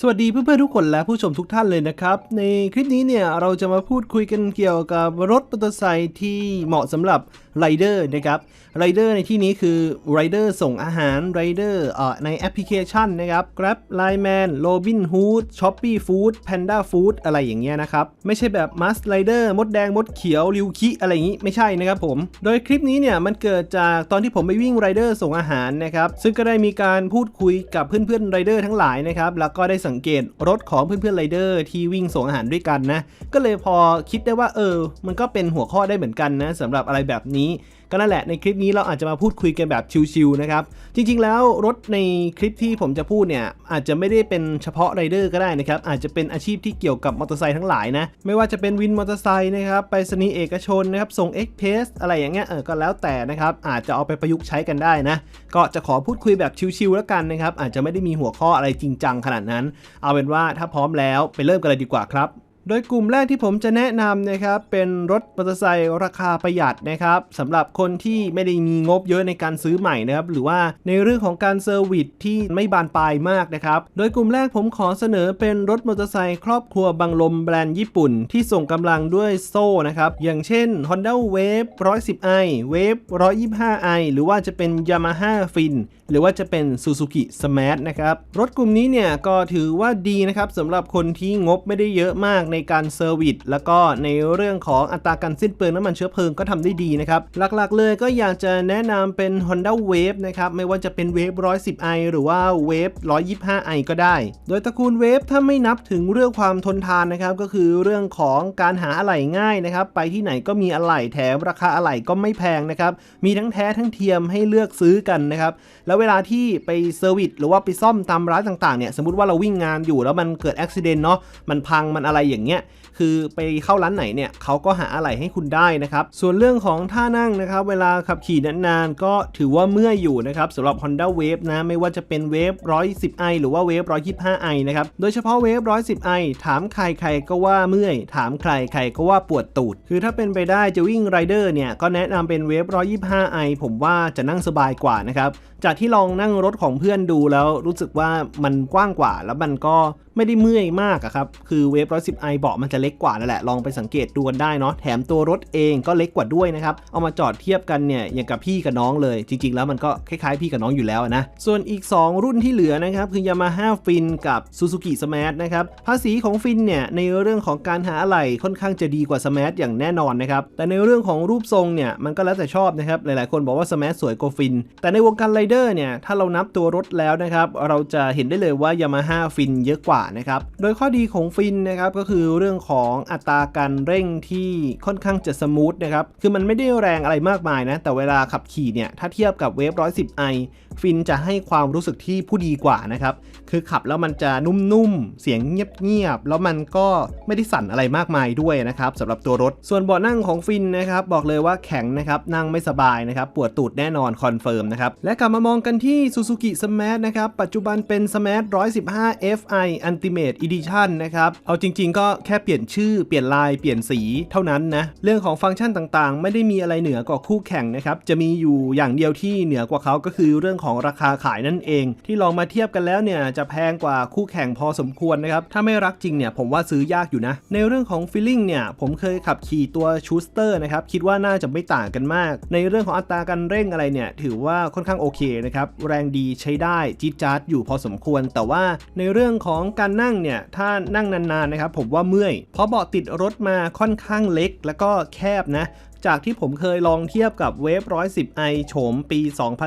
สวัสดีเพื่อนๆทุกคนและผู้ชมทุกท่านเลยนะครับ ในคลิปนี้เนี่ยเราจะมาพูดคุยกันเกี่ยวกับรถมอเตอร์ไซค์ที่เหมาะสำหรับไรเดอร์นะครับไรเดอร์ในที่นี้คือไรเดอร์ส่งอาหารไรเดอร์ในแอปพลิเคชันนะครับ Grab Line Man Robin Hood Shopee Food Panda Food อะไรอย่างเงี้ยนะครับ ไม่ใช่แบบ Must Rider มดแดงมดเขียวริวคิอะไรอย่างงี้ไม่ใช่นะครับผม โดยคลิปนี้เนี่ยมันเกิดจากตอนที่ผมไปวิ่งไรเดอร์ส่งอาหารนะครับซึ่งก็ได้มีการพูดคุยกับเพื่อนๆไรเดอร์ทั้งหลายนะครับแล้วก็ได้สังเกตรถของเพื่อนๆไรเดอร์ที่วิ่งส่งอาหารด้วยกันนะ ก็เลยพอคิดได้ว่าเออ มันก็เป็นหัวข้อได้เหมือนกันนะสำหรับอะไรแบบนี้ ก็นั่นแหละในคลิปนี้เราอาจจะมาพูดคุยกันแบบชิวๆนะครับ จริงๆแล้วรถในคลิปที่ผมจะพูดเนี่ยอาจจะไม่ได้เป็นเฉพาะไรเดอร์ก็ได้นะครับ อาจจะเป็นอาชีพที่เกี่ยวกับมอเตอร์ไซค์ทั้งหลายนะ ไม่ว่าจะเป็นวินมอเตอร์ไซค์นะครับไปสนีเอกชนนะครับส่งเอ็กเพสอะไรอย่างเงี้ยเออก็แล้วแต่นะครับอาจจะเอาไปประยุกต์ใช้กันได้นะ ก็จะขอพูดคุยแบบชิวๆแล้วกันนะครับอาจจะไม่ได้มีหัวข้ออะไรจริงจังขนาดนั้น เอาเป็นว่าถ้าพร้อมแล้วไปเริ่มกันเลยดีกว่าครับ โดยกลุ่มแรกที่ผมจะแนะนำนะครับเป็นรถมอเตอร์ไซค์ราคาประหยัดนะครับสำหรับคนที่ไม่ได้มีงบเยอะในการซื้อใหม่นะครับหรือว่าในเรื่องของการเซอร์วิสที่ไม่บานปลายมากนะครับโดยกลุ่มแรกผมขอเสนอเป็นรถมอเตอร์ไซค์ครอบครัวบังลมแบรนด์ญี่ปุ่น ที่ส่งกำลังด้วยโซ่นะครับอย่างเช่น Honda Wave 110i Wave 125i หรือว่าจะเป็น Yamaha Fin หรือว่าจะเป็น Suzuki Smart นะครับรถกลุ่มนี้เนี่ยก็ถือว่าดีนะครับสำหรับคนที่งบไม่ได้เยอะมากในการเซอร์วิสแล้วก็ในเรื่องของอัตราการสิ้นเปลืองน้ำมันเชื้อเพลิงก็ทำได้ดีนะครับ หลักๆเลยก็อยากจะแนะนำเป็น Honda Wave นะครับ ไม่ว่าจะเป็น Wave 110i หรือว่า Wave 125i ก็ได้ โดยตระกูล Wave ถ้าไม่นับถึงเรื่องความทนทานนะครับ ก็คือเรื่องของการหาอะไหล่ง่ายนะครับ ไปที่ไหนก็มีอะไหล่แถมราคาอะไหล่ก็ไม่แพงนะครับ มีทั้งแท้ทั้งเทียมให้เลือกซื้อกันนะครับ แล้วเวลาที่ไปเซอร์วิสหรือว่าไปซ่อมตามร้านต่างๆเนี่ย สมมติว่าเราวิ่งงานอยู่แล้วมันเกิดอุบิเหตุเนาะ มันพังมันอะไรอย่างเงี้ยคือไปเข้าร้านไหนเนี่ยเขาก็หาอะไหล่ให้คุณได้นะครับ ส่วนเรื่องของท่านั่งนะครับ เวลาขับขี่นานๆ ก็ถือว่าเมื่อยอยู่นะครับสำหรับ Honda Wave นะ ไม่ว่าจะเป็น Wave 110i หรือว่า Wave 125i นะครับ โดยเฉพาะ Wave 110i ถามใครใครก็ว่าเมื่อย ถามใครใครก็ว่าปวดตูด คือถ้าเป็นไปได้จะวิ่งไรเดอร์เนี่ย ก็แนะนำเป็น Wave 125i ผมว่าจะนั่งสบายกว่านะครับ จากที่ลองนั่งรถของเพื่อนดูแล้วรู้สึกว่ามันกว้างกว่า แล้วมันก็ไม่ได้เมื่อยมากครับ คือเวฟ110 i เบาะมันจะเล็กกว่านั่นแหละ ลองไปสังเกตดูกันได้เนาะ แถมตัวรถเองก็เล็กกว่าด้วยนะครับ เอามาจอดเทียบกันเนี่ยอย่างกับพี่กับน้องเลย จริง ๆ แล้วมันก็คล้ายๆพี่กับน้องอยู่แล้วนะ ส่วนอีก 2 รุ่นที่เหลือนะครับคือ Yamaha Fin กับ Suzuki Smart นะครับ ภาษีของ Fin เนี่ยในเรื่องของการหาอะไหล่ค่อนข้างจะดีกว่า Smart อย่างแน่นอนนะครับ แต่ในเรื่องของรูปทรงเนี่ยมันก็แล้วแต่ชอบนะครับ หลายๆ คนบอกว่า Smart สวยกว่า Fin แต่ในวงการไรเดอร์เนี่ย ถ้าเรานับตัวรถแล้วนะครับ เราจะเห็นได้เลยว่า Yamaha Fin เยอะกว่านะครับ โดยข้อดีของฟินนะครับก็คือเรื่องของอัตราการเร่งที่ค่อนข้างจะสมูทนะครับ คือมันไม่ได้แรงอะไรมากมายนะ แต่เวลาขับขี่เนี่ย ถ้าเทียบกับเวฟ 110i ฟินจะให้ความรู้สึกที่ผู้ดีกว่านะครับ คือขับแล้วมันจะนุ่มๆ เสียงเงียบๆ แล้วมันก็ไม่ได้สั่นอะไรมากมายด้วยนะครับสำหรับตัวรถ ส่วนเบาะนั่งของฟินนะครับบอกเลยว่าแข็งนะครับนั่งไม่สบายนะครับปวดตูดแน่นอนคอนเฟิร์มนะครับและกลับมามองกันที่ Suzuki Smart นะครับ ปัจจุบันเป็น Smart 115 Fi Ultimate Edition นะครับ เอาจริง ๆ ก็แค่เปลี่ยนชื่อ เปลี่ยนลาย เปลี่ยนสีเท่านั้นนะ เรื่องของฟังก์ชันต่างๆ ไม่ได้มีอะไรเหนือกว่าคู่แข่งนะครับ จะมีอยู่อย่างเดียวที่เหนือกว่าเขาก็คือเรื่องของราคาขายนั่นเอง ที่ลองมาเทียบกันแล้วเนี่ยจะแพงกว่าคู่แข่งพอสมควรนะครับ ถ้าไม่รักจริงเนี่ยผมว่าซื้อยากอยู่นะ ในเรื่องของฟีลลิ่งเนี่ยผมเคยขับขี่ตัวชูสเตอร์นะครับ คิดว่าน่าจะไม่ต่างกันมาก ในเรื่องของอัตราการเร่งอะไรเนี่ยถือว่าค่อนข้างโอเคนะครับแรงดีใช้ได้จี๊ดจ๊าดอยู่พอสมควร แต่ว่าในเรื่องของการนั่งเนี่ยถ้านั่งนานๆนะครับผมว่าเมื่อยเพราะเบาะติดรถมาค่อนข้างเล็ก แล้วก็แคบนะ จากที่ผมเคยลองเทียบกับเวฟ 110i โฉมปี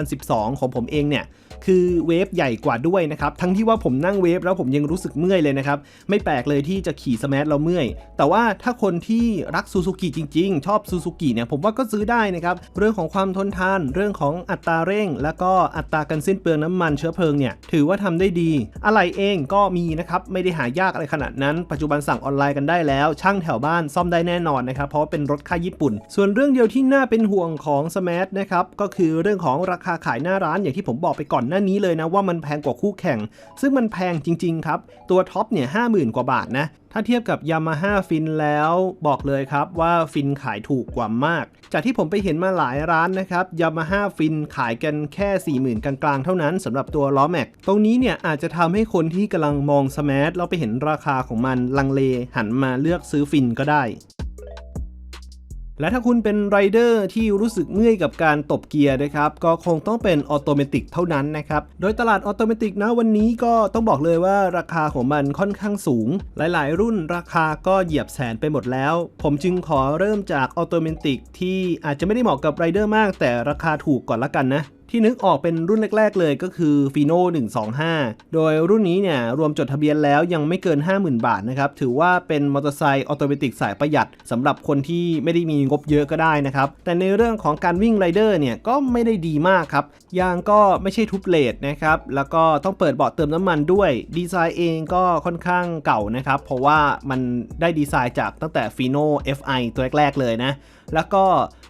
2012 ของผมเองเนี่ยคือเวฟใหญ่กว่าด้วยนะครับ ทั้งที่ว่าผมนั่งเวฟแล้วผมยังรู้สึกเมื่อยเลยนะครับ ไม่แปลกเลยที่จะขี่สมาร์ทเราเมื่อย แต่ว่าถ้าคนที่รักซูซูกิจริงๆ ชอบซูซูกิเนี่ยผมว่าก็ซื้อได้นะครับ เรื่องของความทนทาน เรื่องของอัตราเร่ง แล้วก็อัตราการสิ้นเปลืองน้ำมันเชื้อเพลิงเนี่ยถือว่าทำได้ดีอะไรเองก็มีนะครับ ไม่ได้หายากอะไรขนาดนั้น ปัจจุบันสั่งออนไลน์กันได้แล้ว ช่างแถวบ้านซ่อมได้แน่นอนนะครับ เพราะเป็นรถค่ายญี่ปุ่นส่วนวนเรื่องเดียวที่น่าเป็นห่วงของ Smash นะครับก็คือเรื่องของราคาขายหน้าร้านอย่างที่ผมบอกไปก่อนหน้านี้เลยนะว่ามันแพงกว่าคู่แข่ง ซึ่งมันแพงจริง ๆ ครับ ตัวท็อปเนี่ยห้าหมื่นกว่าบาทนะถ้าเทียบกับ Yamaha ฟินแล้วบอกเลยครับว่าฟินขายถูกกว่ามาก จากที่ผมไปเห็นมาหลายร้านนะครับ Yamaha ฟินขายกันแค่ 40,000 กลางๆ เท่านั้นสำหรับตัวล้อแม็กตรงนี้เนี่ยอาจจะทำให้คนที่กำลังมอง Smash แล้วไปเห็นราคาของมันลังเลหันมาเลือกซื้อฟินก็ได้ และถ้าคุณเป็นไรเดอร์ที่รู้สึกเมื่อยกับการตบเกียร์นะครับ ก็คงต้องเป็นออโตเมติกเท่านั้นนะครับ โดยตลาดออโตเมติกนะวันนี้ก็ต้องบอกเลยว่าราคาของมันค่อนข้างสูง หลายๆ รุ่นราคาก็เหยียบแสนไปหมดแล้ว ผมจึงขอเริ่มจากออโตเมติกที่อาจจะไม่ได้เหมาะกับไรเดอร์มาก แต่ราคาถูกก่อนละกันนะ ที่นึกออกเป็นรุ่นแรก ๆ เลยก็คือ Fino 125 โดยรุ่นนี้เนี่ยรวมจดทะเบียนแล้วยังไม่เกิน 50,000 บาทนะครับ ถือว่าเป็นมอเตอร์ไซค์ออโตเมติกสายประหยัดสำหรับคนที่ไม่ได้มีงบเยอะก็ได้นะครับ แต่ในเรื่องของการวิ่งไรเดอร์เนี่ยก็ไม่ได้ดีมากครับ ยางก็ไม่ใช่ทุบเลทนะครับ แล้วก็ต้องเปิดเบาะเติมน้ำมันด้วย ดีไซน์เองก็ค่อนข้างเก่านะครับ เพราะว่ามันได้ดีไซน์จากตั้งแต่ Fino FI ตัวแรกๆเลยนะ แล้วก็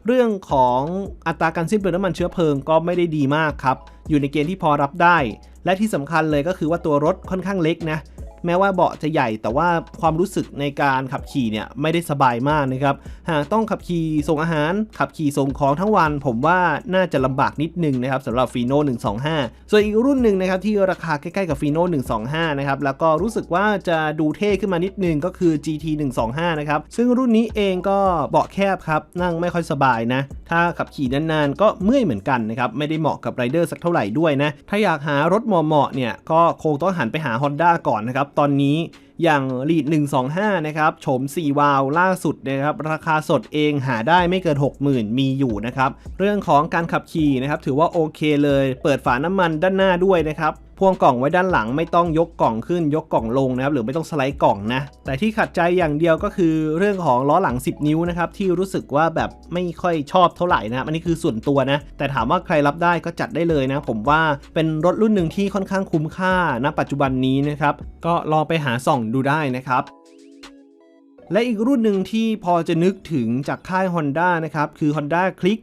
เรื่องของอัตราการสิ้นเปลืองน้ำมันเชื้อเพลิงก็ไม่ได้ดีมากครับ อยู่ในเกณฑ์ที่พอรับได้ และที่สำคัญเลยก็คือว่าตัวรถค่อนข้างเล็กนะ แม้ว่าเบาะจะใหญ่แต่ว่าความรู้สึกในการขับขี่เนี่ยไม่ได้สบายมากนะครับหากต้องขับขี่ส่งอาหาร ขับขี่ส่งของทั้งวัน ผมว่าน่าจะลำบากนิดนึงนะครับสำหรับฟีโน่125 ส่วนอีกรุ่นหนึ่งนะครับที่ราคาใกล้ๆกับฟีโน่125 นะครับแล้วก็รู้สึกว่าจะดูเท่ขึ้นมานิดนึงก็คือ GT 125 นะครับซึ่งรุ่นนี้เองก็เบาะแคบครับนั่งไม่ค่อยสบายนะ ถ้าขับขี่นานๆ ก็เมื่อยเหมือนกันนะครับไม่ได้เหมาะกับไรเดอร์สักเท่าไหร่ด้วยนะถ้าอยากหารถเหมาะๆเนี่ยก็คงต้องหันไปหา Honda ก่อนนะครับตอนนี้อย่าง Lead 125 นะครับโฉม 4 วาล์วล่าสุดนะครับ ราคาสดเองหาได้ไม่เกิน 60,000 มีอยู่นะครับ เรื่องของการขับขี่นะครับ ถือว่าโอเคเลย เปิดฝาน้ำมันด้านหน้าด้วยนะครับ พ่วงกล่องไว้ด้านหลังไม่ต้องยกกล่องขึ้นยกกล่องลงนะครับหรือไม่ต้องสไลด์กล่องนะ แต่ที่ขัดใจอย่างเดียวก็คือเรื่องของล้อหลัง 10 นิ้วนะครับที่รู้สึกว่าแบบไม่ค่อยชอบเท่าไหร่นะอันนี้คือส่วนตัวนะ แต่ถามว่าใครรับได้ก็จัดได้เลยนะ ผมว่าเป็นรถรุ่นหนึ่งที่ค่อนข้างคุ้มค่าณปัจจุบันนี้นะครับก็ลองไปหาส่องดูได้นะครับและอีกรุ่นหนึ่งที่พอจะนึกถึงจากค่าย Honda นะครับคือ Honda Click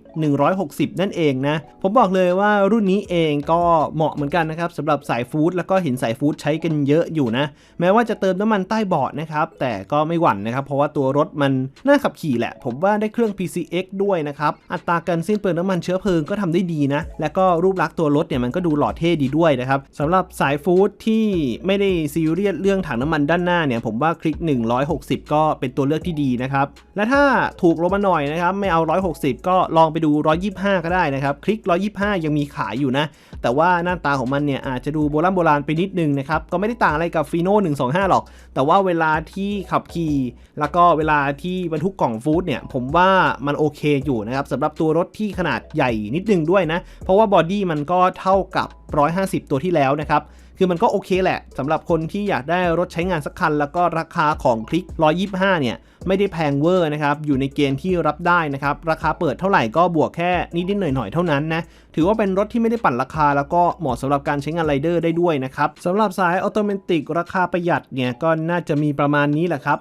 160 นั่นเองนะ ผมบอกเลยว่ารุ่นนี้เองก็เหมาะเหมือนกันนะครับสำหรับสายฟู้ดแล้วก็เห็นสายฟู้ดใช้กันเยอะอยู่นะ แม้ว่าจะเติมน้ำมันใต้เบาะนะครับ แต่ก็ไม่หวั่นนะครับ เพราะว่าตัวรถมันน่าขับขี่แหละ ผมว่าได้เครื่อง PCX ด้วยนะครับ อัตราการสิ้นเปลืองน้ำมันเชื้อเพลิงก็ทำได้ดีนะ และก็รูปลักษณ์ตัวรถเนี่ยมันก็ดูหล่อเท่ดีด้วยนะครับสำหรับสายฟู้ดที่ไม่ได้ซีเรียสเรื่องถังน้ำมันด้านหน้าเนี่ยผมว่าคลิก 160 ก็เป็นตัวเลือกที่ดีนะครับและถ้าถูกลงมาหน่อยนะครับไม่เอา 160 ก็ลองไปดู 125 ก็ได้นะครับ คลิก 125 ยังมีขายอยู่นะ แต่ว่าหน้าตาของมันเนี่ยอาจจะดูโบราณโบราณไปนิดนึงนะครับ ก็ไม่ได้ต่างอะไรกับฟีโน่125 หรอก แต่ว่าเวลาที่ขับขี่ แล้วก็เวลาที่บรรทุกกล่องฟู้ดเนี่ย ผมว่ามันโอเคอยู่นะครับสำหรับตัวรถที่ขนาดใหญ่นิดนึงด้วยนะ เพราะว่าบอดี้มันก็เท่ากับ 150 ตัวที่แล้วนะครับ คือมันก็โอเคแหละสำหรับคนที่อยากได้รถใช้งานสักคัน แล้วก็ราคาของคลิก 125 เนี่ย ไม่ได้แพงเวอร์นะครับ อยู่ในเกณฑ์ที่รับได้นะครับ ราคาเปิดเท่าไหร่ก็บวกแค่นิดๆหน่อยๆเท่านั้นนะ ถือว่าเป็นรถที่ไม่ได้ปั่นราคา แล้วก็เหมาะสำหรับการใช้งานไรเดอร์ได้ด้วยนะครับสำหรับสายออโตเมติกราคาประหยัดเนี่ยก็น่าจะมีประมาณนี้แหละครับ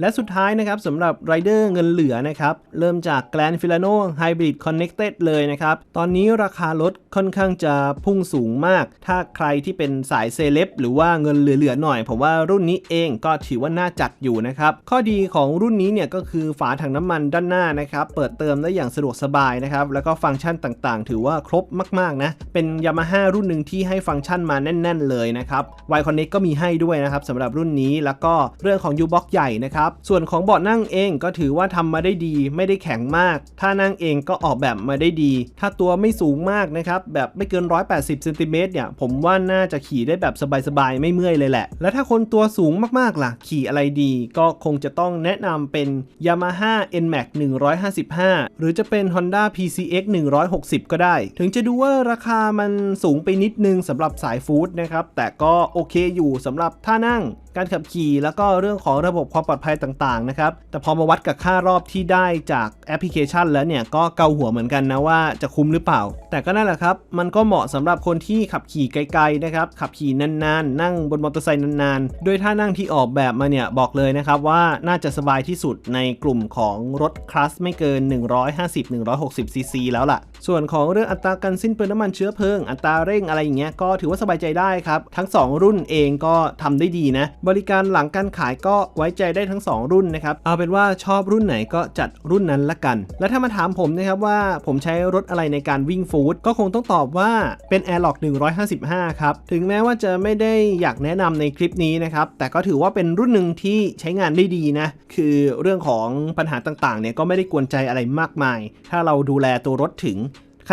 และสุดท้ายนะครับสำหรับไรเดอร์เงินเหลือนะครับ เริ่มจาก Grand Filano Hybrid Connected เลยนะครับ ตอนนี้ราคารถค่อนข้างจะพุ่งสูงมาก ถ้าใครที่เป็นสายเซเลบหรือว่าเงินเหลือๆหน่อย ผมว่ารุ่นนี้เองก็ถือว่าน่าจัดอยู่นะครับ ข้อดีของรุ่นนี้เนี่ยก็คือฝาถังน้ำมันด้านหน้านะครับ เปิดเติมได้อย่างสะดวกสบายนะครับ แล้วก็ฟังก์ชันต่างๆ ถือว่าครบมากๆนะ เป็น Yamaha รุ่นหนึ่งที่ให้ฟังก์ชันมาแน่น ๆ เลยนะครับ Y Connect ก็มีให้ด้วยนะครับสำหรับรุ่นนี้แล้วก็เรื่องของ U-Box ใหญ่นะครับส่วนของเบาะนั่งเองก็ถือว่าทำมาได้ดี ไม่ได้แข็งมาก ถ้านั่งเองก็ออกแบบมาได้ดี ถ้าตัวไม่สูงมากนะครับแบบไม่เกิน 180เซนติเมตรเนี่ยผมว่าน่าจะขี่ได้แบบสบายๆไม่เมื่อยเลยแหละ และถ้าคนตัวสูงมากๆล่ะ ขี่อะไรดี ก็คงจะต้องแนะนำเป็น Yamaha NMAX 155 หรือจะเป็น Honda PCX 160 ก็ได้ ถึงจะดูว่าราคามันสูงไปนิดนึงสำหรับสายฟู้ดนะครับ แต่ก็โอเคอยู่สำหรับท่านั่ง การขับขี่แล้วก็เรื่องของระบบความปลอดภัยต่างๆนะครับ แต่พอมาวัดกับค่ารอบที่ได้จากแอปพลิเคชันแล้วเนี่ยก็เกาหัวเหมือนกันนะว่าจะคุ้มหรือเปล่า แต่ก็นั่นแหละครับ มันก็เหมาะสำหรับคนที่ขับขี่ไกลๆนะครับ ขับขี่นานๆ นั่งบนมอเตอร์ไซค์นานๆ โดยท่านั่งที่ออกแบบมาเนี่ยบอกเลยนะครับว่าน่าจะสบายที่สุดในกลุ่มของรถคลาสไม่เกิน 150-160ซีซีแล้วล่ะ ส่วนของเรื่องอัตราการสิ้นเปลืองน้ำมันเชื้อเพลิง อัตราเร่งอะไรอย่างเงี้ยก็ถือว่าสบายใจได้ครับ ทั้ง 2 รุ่นเองก็ทำได้ดีนะ บริการหลังการขายก็ไว้ใจได้ทั้ง2 รุ่นนะครับ เอาเป็นว่าชอบรุ่นไหนก็จัดรุ่นนั้นละกัน และถ้ามาถามผมนะครับว่าผมใช้รถอะไรในการวิ่งฟู้ดก็คงต้องตอบว่าเป็น Airlock 155 ครับ ถึงแม้ว่าจะไม่ได้อยากแนะนำในคลิปนี้นะครับ แต่ก็ถือว่าเป็นรุ่นหนึ่งที่ใช้งานได้ดีนะ คือเรื่องของปัญหาต่างๆเนี่ยก็ไม่ได้กวนใจอะไรมากมาย ถ้าเราดูแลตัวรถถึง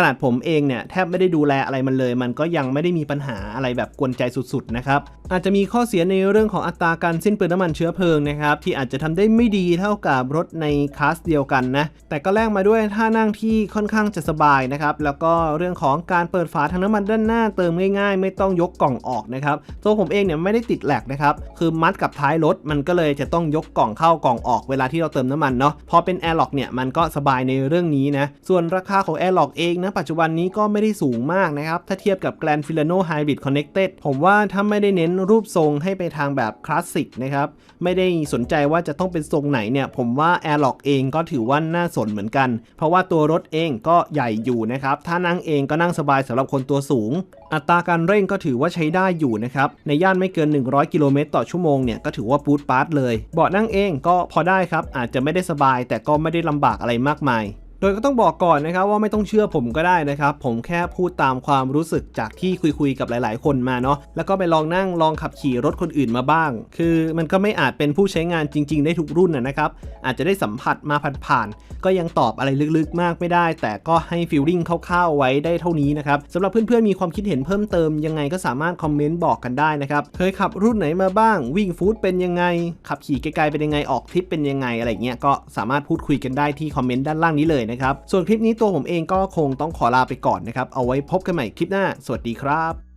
ขนาดผมเองเนี่ยแทบไม่ได้ดูแลอะไรมันเลย มันก็ยังไม่ได้มีปัญหาอะไรแบบกวนใจสุดๆนะครับอาจจะมีข้อเสียในเรื่องของอัตราการสิ้นเปลืองน้ำมันเชื้อเพลิงนะครับที่อาจจะทำได้ไม่ดีเท่ากับรถในคลาสเดียวกันนะแต่ก็แลกมาด้วยท่านั่งที่ค่อนข้างจะสบายนะครับแล้วก็เรื่องของการเปิดฝาถังน้ำมันด้านหน้าเติมง่ายๆ ไม่ต้องยกกล่องออกนะครับตัวผมเองเนี่ยไม่ได้ติดแหลกนะครับคือมัดกับท้ายรถมันก็เลยจะต้องยกกล่องเข้ากล่องออกเวลาที่เราเติมน้ำมันเนาะพอเป็น Airlock เนี่ยมันก็สบายในเรื่องนี้นะส่วนราคาของ Airlock เองนะปัจจุบันนี้ก็ไม่ได้สูงมากนะครับ ถ้าเทียบกับ Grand Filano Hybrid Connected ผมว่าถ้าไม่ได้เน้นรูปทรงให้ไปทางแบบคลาสสิกนะครับ ไม่ได้สนใจว่าจะต้องเป็นทรงไหนเนี่ย ผมว่า Airlock เองก็ถือว่าน่าสนเหมือนกัน เพราะว่าตัวรถเองก็ใหญ่อยู่นะครับ ถ้านั่งเองก็นั่งสบายสำหรับคนตัวสูง อัตราการเร่งก็ถือว่าใช้ได้อยู่นะครับ ในย่านไม่เกิน 100 กิโลเมตรต่อชั่วโมงเนี่ยก็ถือว่าปูดปาร์ตเลย เบาะนั่งเองก็พอได้ครับ อาจจะไม่ได้สบายแต่ก็ไม่ได้ลำบากอะไรมากมาย โดยก็ต้องบอกก่อนนะครับว่าไม่ต้องเชื่อผมก็ได้นะครับ ผมแค่พูดตามความรู้สึกจากที่คุยๆกับหลาย ๆ คนมาเนาะแล้วก็ไปลองนั่งลองขับขี่รถคนอื่นมาบ้าง คือมันก็ไม่อาจเป็นผู้ใช้งานจริง ๆ ได้ทุกรุ่นนะครับอาจจะได้สัมผัสมาผ่านๆก็ยังตอบอะไรลึกๆ มากไม่ได้ แต่ก็ให้ฟีลลิ่งคร่าวๆไว้ได้เท่านี้นะครับสำหรับเพื่อนๆมีความคิดเห็นเพิ่มเติมยังไงก็สามารถคอมเมนต์บอกกันได้นะครับเคยขับรุ่นไหนมาบ้าง วิ่งฟู้ดเป็นยังไง ขับขี่ไกลๆเป็นยังไงออกทริปเป็นยังไงอะไรเงี้ยก็สามารถพูดคุยกันได้ที่คอมเมนต์ด้านล่างนี้เลยนะครับ ส่วนคลิปนี้ตัวผมเองก็คงต้องขอลาไปก่อนนะครับ เอาไว้พบกันใหม่คลิปหน้า สวัสดีครับ